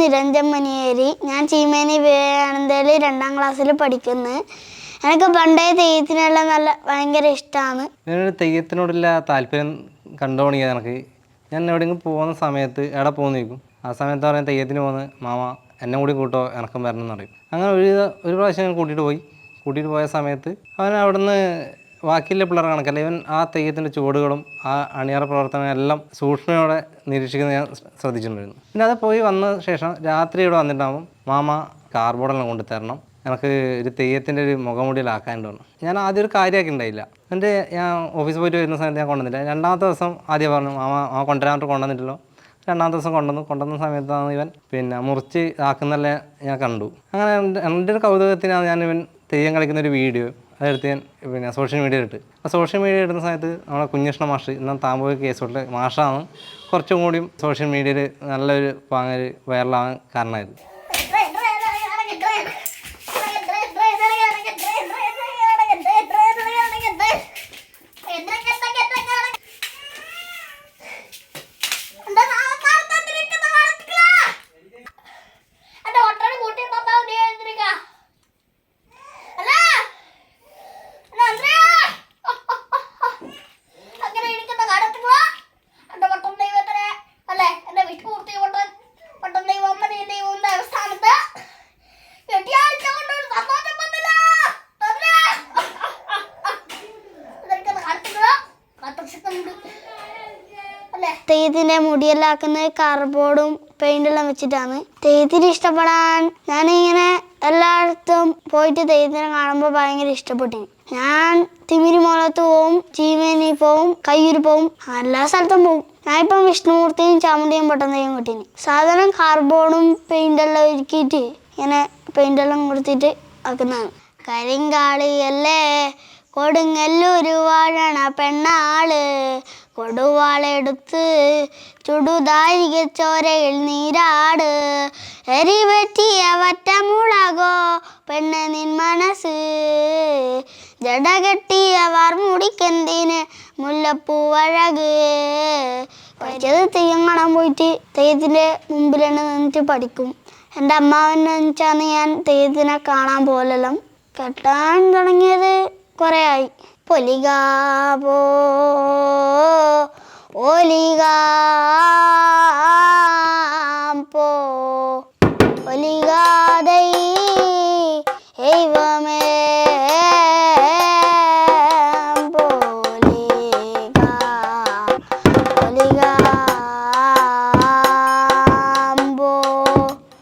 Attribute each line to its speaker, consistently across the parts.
Speaker 1: നിരഞ്ജൻ മണിയേരി. ഞാൻ ചീമേനി വിവേകാനന്ദയിൽ രണ്ടാം ക്ലാസ്സിൽ പഠിക്കുന്നു. എനിക്ക് പണ്ടേ തെയ്യത്തിനെല്ലാം നല്ല ഭയങ്കര ഇഷ്ടമാണ്
Speaker 2: ഞാനൊരു തെയ്യത്തിനോടുള്ള താല്പര്യം കണ്ടു തുടങ്ങിയത് എനിക്ക് ഞാൻ എവിടെയെങ്കിലും പോകുന്ന സമയത്ത് എവിടെ പോകുന്ന ചോദിക്കും ആ സമയത്ത് പറയാൻ തെയ്യത്തിന് പോകുന്നത് മാമ എന്നെ കൂടി കൂട്ടോ എനക്കും വരണം എന്ന് പറയും. അങ്ങനെ ഒരു ഒരു പ്രാവശ്യം ഞാൻ കൂട്ടിയിട്ട് പോയി. കൂട്ടിയിട്ട് പോയ സമയത്ത് അവൻ അവിടുന്ന് ബാക്കിയുള്ള പിള്ളേർ കണക്കല്ല. ഇവൻ ആ തെയ്യത്തിന്റെ ചുവടുകളും ആ അണിയറ പ്രവർത്തനം എല്ലാം സൂക്ഷ്മയോടെ നിരീക്ഷിക്കുന്നത് ഞാൻ ശ്രദ്ധിച്ചിട്ടുണ്ടായിരുന്നു. പിന്നെ അത് പോയി വന്ന ശേഷം രാത്രി ഇവിടെ വന്നിട്ടാകുമ്പോൾ മാമ കാർബോർഡെല്ലാം കൊണ്ടു തരണം. എനിക്ക് ഒരു തെയ്യത്തിന്റെ ഒരു മുഖമുടിയിലാക്കാണ്ട് വന്നു ഞാൻ ആദ്യം ഒരു കാര്യമാക്കി ഉണ്ടായില്ല. എന്റെ ഞാൻ ഓഫീസ് പോയിട്ട് വരുന്ന സമയത്ത് ഞാൻ കൊണ്ടുവന്നില്ല. രണ്ടാമത്തെ ദിവസം ആദ്യം പറഞ്ഞു മാമ മാമ കൊണ്ടുവരാനായിട്ട് കൊണ്ടുവന്നിട്ടല്ലോ രണ്ടാമത്തെ ദിവസം കൊണ്ടുവന്നു. കൊണ്ടുവന്ന സമയത്താണ് ഇവൻ പിന്നെ മുറിച്ച് ആക്കുന്നല്ലേ ഞാൻ കണ്ടു. അങ്ങനെ എന്റെ ഒരു കൗതുകത്തിനാണ് ഞാൻ ഇവൻ തെയ്യം കളിക്കുന്ന ഒരു വീഡിയോ അതെടുത്ത് ഞാൻ പിന്നെ സോഷ്യൽ മീഡിയയിൽ ഇട്ട്. ആ സോഷ്യൽ മീഡിയ ഇടുന്ന സമയത്ത് നമ്മുടെ കുഞ്ഞഷ്ണ മാഷ് ഇന്ന താമ്പൂ കേസ് തൊട്ട് മാഷാണ്. കുറച്ചും കൂടിയും സോഷ്യൽ മീഡിയയിൽ നല്ലൊരു പാങ്ങൽ വൈറലാവാൻ കാരണമായത്.
Speaker 3: അല്ലേ
Speaker 1: മുടിയെല്ലാക്കുന്നത് കാർബോർഡും പെയിന്റെല്ലാം വെച്ചിട്ടാണ്. തെയ്യത്തിന് ഇഷ്ടപ്പെടാൻ ഞാനിങ്ങനെ എല്ലായിടത്തും പോയിട്ട് തെയ്യത്തിനെ കാണുമ്പോൾ ഭയങ്കര ഇഷ്ടപ്പെട്ടു. ഞാൻ തിമിരിമോളത്ത് പോവും ചീമേനി പോവും കയ്യൂര് പോവും എല്ലാ സ്ഥലത്തും പോവും. ഞാനിപ്പം വിഷ്ണുമൂർത്തിയും ചാമുണ്ടിയും പൊട്ടന്തയും കിട്ടീന്. സാധാരണ കാർബോർഡും പെയിന്റെല്ലാം ഒരുക്കിയിട്ട് ഇങ്ങനെ പെയിന്റെല്ലാം കൊടുത്തിട്ട് ആക്കുന്നതാണ് കരിങ്കാളിയല്ലേ കൊടുങ്ങല്ലൂര് വാഴണ പെണ്ണാൾ. കൊടുവാളെടുത്ത് ചുടുതാരിക ചോരയിൽ നീരാട് എരിവറ്റിയ വറ്റമുളകോ പെണ്ണ് നിൻ മനസ്സ് ജടകെട്ടിയ വാർമുടിക്കെന്തിന് മുല്ലപ്പൂവഴക് പഠിച്ചത് തെയ്യം കാണാൻ പോയിട്ട് തെയ്യത്തിന്റെ മുമ്പിലാണ് നിന്നിട്ട് പഠിക്കും. എന്റെ അമ്മാവനെ വെച്ചാണ് ഞാൻ തെയ്യത്തിനെ കാണാൻ പോലെല്ലാം കെട്ടാൻ തുടങ്ങിയത് കുറേ ആയി. ഒലികാതൈ ദൈവമേ.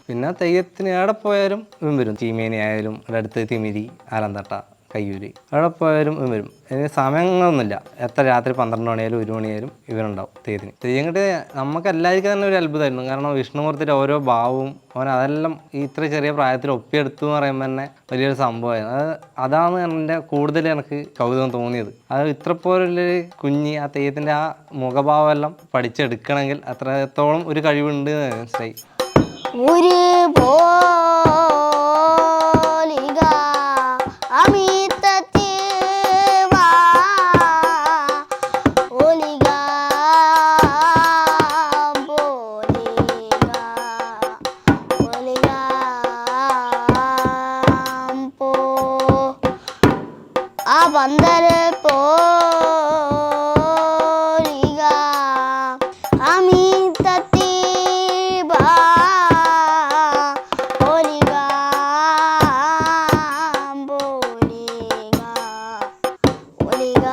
Speaker 2: പിന്നെ തെയ്യത്തിന് എവിടെ പോയാലും വരും. ചീമേനി ആയാലും അടുത്ത് തിമിരി ആലന്തട്ട. കയ്യൂര്. അവിടെ പോയാലും വരും. അതിന് സമയങ്ങളൊന്നുമില്ല. എത്ര രാത്രി പന്ത്രണ്ട് മണിയായാലും ഒരു മണിയായാലും ഇവരുണ്ടാവും തെയ്യത്തിന് തെയ്യം കിട്ടിയ നമുക്ക് എല്ലാവർക്കും തന്നെ ഒരു അത്ഭുതമായിരുന്നു. കാരണം വിഷ്ണുമൂർത്തിയുടെ ഓരോ ഭാവവും അവൻ അതെല്ലാം ഇത്ര ചെറിയ പ്രായത്തിൽ ഒപ്പിയെടുത്തു എന്ന് പറയുമ്പോൾ തന്നെ വലിയൊരു സംഭവമായിരുന്നു. അത് അതാണ് എന്റെ കൂടുതൽ എനിക്ക് കൗതുകം തോന്നിയത്. അത് ഇത്ര പോലുള്ളൊരു കുഞ്ഞ് ആ തെയ്യത്തിന്റെ ആ മുഖഭാവം എല്ലാം പഠിച്ചെടുക്കണമെങ്കിൽ അത്രത്തോളം ഒരു കഴിവുണ്ട് മനസ്സിലായി.
Speaker 1: ഒരു പോലിക ആ പന്തൽ പോലിക അമിതത്തിൽ വാ പോലിക പോലിക ഒലിക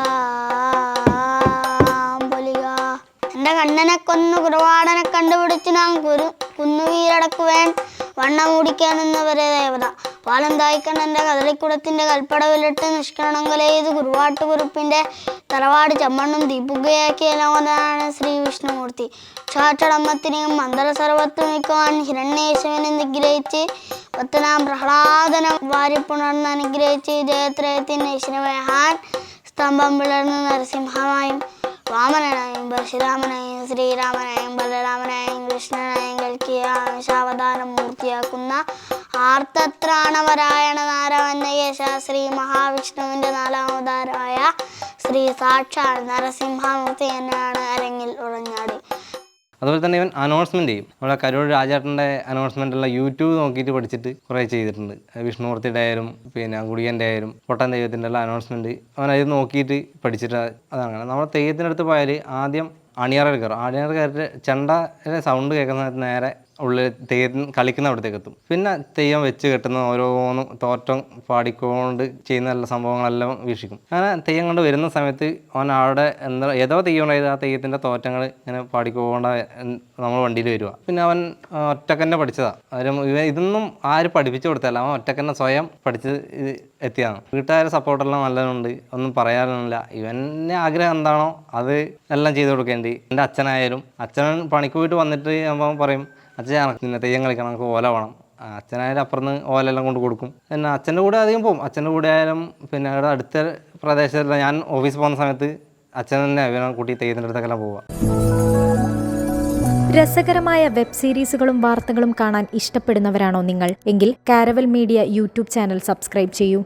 Speaker 1: പൊലിക എന്റെ കണ്ണനെ കൊന്നു കുറുവാടനെ കണ്ടുപിടിച്ചു നാം കുരു കുന്നുവീരടക്കുവേൻ വണ്ണം മൂടിക്കാനെന്നവരെ ദേവത. പാലം തായ്ക്കണ്ണന്റെ കദളിക്കുടത്തിന്റെ കൽപ്പടവിലിട്ട് നിഷ്കരണം കുറുവാട്ടുകുറുപ്പിന്റെ തറവാട് ചമ്മണ്ണും ദീപുകയാക്കിയലാണ് ശ്രീ വിഷ്ണുമൂർത്തി ക്ഷാക്ഷടമ്മത്തിനെയും മന്ദര ഹിരണ്യേശുവിനെ നിഗ്രഹിച്ച് പത്തനാം പ്രഹ്ലാദനം വാരിപ്പുണർന്ന് അനുഗ്രഹിച്ച് ജയത്രയത്തിന്റെ ഈശ്വരമഹാൻ സ്തംഭം പിളർന്ന് നരസിംഹമായും വാമനനായും പരശുരാമനായും ശ്രീരാമനായും ബലരാമനായും കൃഷ്ണനായും കൽക്കിയായും ശാവതാരം പൂർത്തിയാക്കുന്ന ആർത്തത്രാണവരായണ നാരായണയേശ ശ്രീ മഹാവിഷ്ണുവിന്റെ നാലാം അവതാരമായ ശ്രീ സാക്ഷാൽ നരസിംഹമൂർത്തി എന്നാണ് അരങ്ങിൽ ഉറഞ്ഞാടി.
Speaker 2: അതുപോലെ തന്നെ ഇവൻ അനൗൺസ്മെന്റ് ചെയ്യും. നമ്മുടെ കരൂർ രാജേട്ടന്റെ അനൗൺസ്മെന്റ് എല്ലാം യൂട്യൂബ് നോക്കിയിട്ട് പഠിച്ചിട്ട് കുറേ ചെയ്തിട്ടുണ്ട്. വിഷ്ണുമൂർത്തിയുടെ ആയാലും പിന്നെ ഗുളികന്റെ ആയാലും പൊട്ടൻ ദൈവത്തിന്റെ എല്ലാം അനൗൺസ്മെന്റ് അവൻ അത് നോക്കിയിട്ട് പഠിച്ചിട്ട് അതാണ്. നമ്മുടെ തെയ്യത്തിനടുത്ത് പോയാൽ ആദ്യം അണിയറ കയറും അണിയറ കയറിയിട്ട് ചെണ്ടയുടെ സൗണ്ട് കേൾക്കുന്ന നേരെ ഉള്ളിൽ തെയ്യം കളിക്കുന്ന അവിടത്തേക്ക് എത്തും. പിന്നെ തെയ്യം വെച്ച് കെട്ടുന്ന ഓരോന്നും തോറ്റം പാടിക്കൊണ്ട് ചെയ്യുന്ന എല്ലാ സംഭവങ്ങളെല്ലാം വീക്ഷിക്കും. അങ്ങനെ തെയ്യം കൊണ്ട് വരുന്ന സമയത്ത് അവൻ അവിടെ എന്താ ഏതോ തെയ്യം ഉണ്ടായത് ആ തെയ്യത്തിന്റെ തോറ്റങ്ങൾ ഇങ്ങനെ പാടിക്കൊണ്ട് നമ്മൾ വണ്ടിയിൽ വരിക പിന്നെ അവൻ ഒറ്റക്കന്നെ പഠിച്ചതാണ് അവരും ഇവ ഇതൊന്നും ആരും പഠിപ്പിച്ചു കൊടുത്തല്ല അവൻ ഒറ്റക്കന്നെ സ്വയം പഠിച്ച് എത്തിയതാണ്. വീട്ടുകാരുടെ സപ്പോർട്ടെല്ലാം നല്ലതുണ്ട് ഒന്നും പറയാനൊന്നുമില്ല. ഇവന്റെ ആഗ്രഹം എന്താണോ അത് എല്ലാം ചെയ്തു കൊടുക്കേണ്ടി. എന്റെ അച്ഛനായാലും അച്ഛൻ പണിക്ക് പോയിട്ട് വന്നിട്ട് ആകുമ്പോൾ പറയും അച്ഛൻ എനക്ക് പിന്നെ തെയ്യം കളിക്കണം നമുക്ക് ഓല വേണം. അച്ഛനായാലും അപ്പുറത്ത് ഓലെല്ലാം കൊണ്ട് കൊടുക്കും. പിന്നെ അച്ഛന്റെ കൂടെ അധികം പോകും അച്ഛന്റെ കൂടെ ആയാലും പിന്നെ ഇവിടെ അടുത്ത പ്രദേശത്തെല്ലാം ഞാൻ ഓഫീസ് പോകുന്ന സമയത്ത് അച്ഛൻ തന്നെ ഇവനെ കൂട്ടി തെയ്യത്തിന്റെ അടുത്തൊക്കെ പോവുക
Speaker 4: രസകരമായ വെബ് സീരീസുകളും വാർത്തകളും കാണാൻ ഇഷ്ടപ്പെടുന്നവരാണോ നിങ്ങൾ? എങ്കിൽ Caravel Media YouTube channel subscribe ചെയ്യൂ.